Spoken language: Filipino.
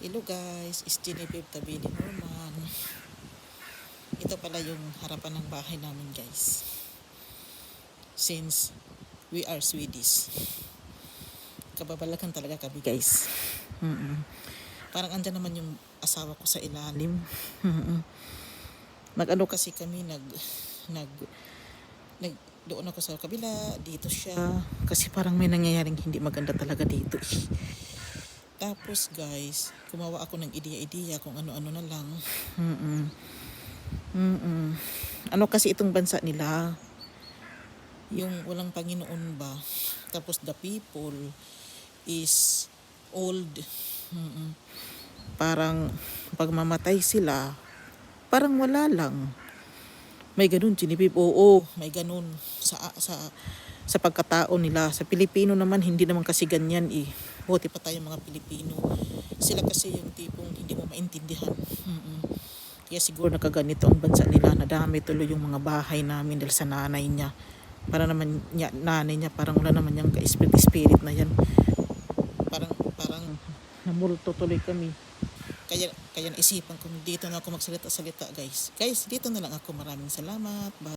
Hello guys, it's Genevieve Tabini Norman. Ito pala yung harapan ng bahay namin guys. Since we are Swedish. Kababalakan talaga kami guys. Mm-mm. Parang andyan naman yung asawa ko sa ilalim. Mm-mm. Nag-ano kasi kami, nag, nag, nag, doon ako sa kabila, dito siya. Kasi parang may nangyayaring hindi maganda talaga dito. eh. Tapos guys, gumawa ako ng ideya-ideya kung ano-ano na lang. Mm-mm. Mm-mm. Ano kasi itong bansa nila? Yung walang Panginoon ba? Tapos the people is old. Mm-mm. Parang pag mamatay sila, parang wala lang. May ganun, Genevieve. Oo, may ganun sa sa sa pagkatao nila. Sa Pilipino naman, hindi naman kasi ganyan eh. Buti pa tayo mga Pilipino. Sila kasi yung tipong hindi mo maintindihan. Mm-mm. Kaya siguro nakaganito ang bansa nila. Nadami tuloy yung mga bahay namin dahil sa nanay niya. Para naman niya, nanay niya, parang wala naman yung ka-spirit na yan. Parang, parang namulto tuloy kami. Kaya, kaya naisipan ko dito na ako magsalita-salita guys. Guys, dito na lang ako. Maraming salamat. Bye.